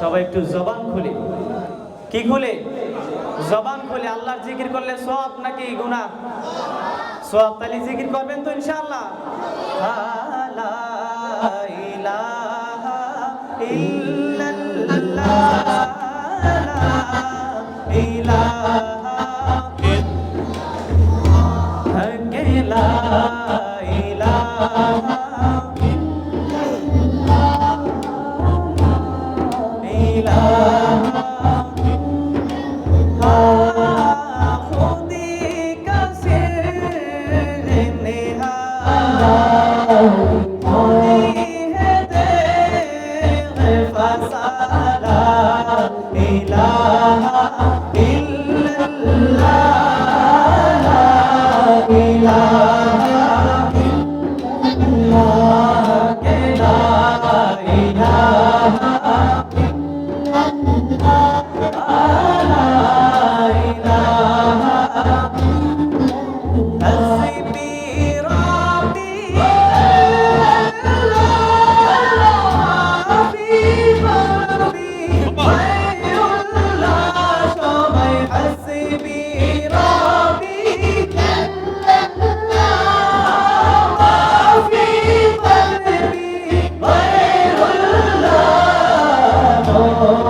সবাই একটু জবান খুলে। কি খুলে? জবান খুলে। আল্লাহর জিকির করলে সব নাকি গুনাহ? সব তালি জিকির করবেন তো ইনশাআল্লাহ। লা ইলাহা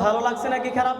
ভালো লাগছে নাকি খারাপ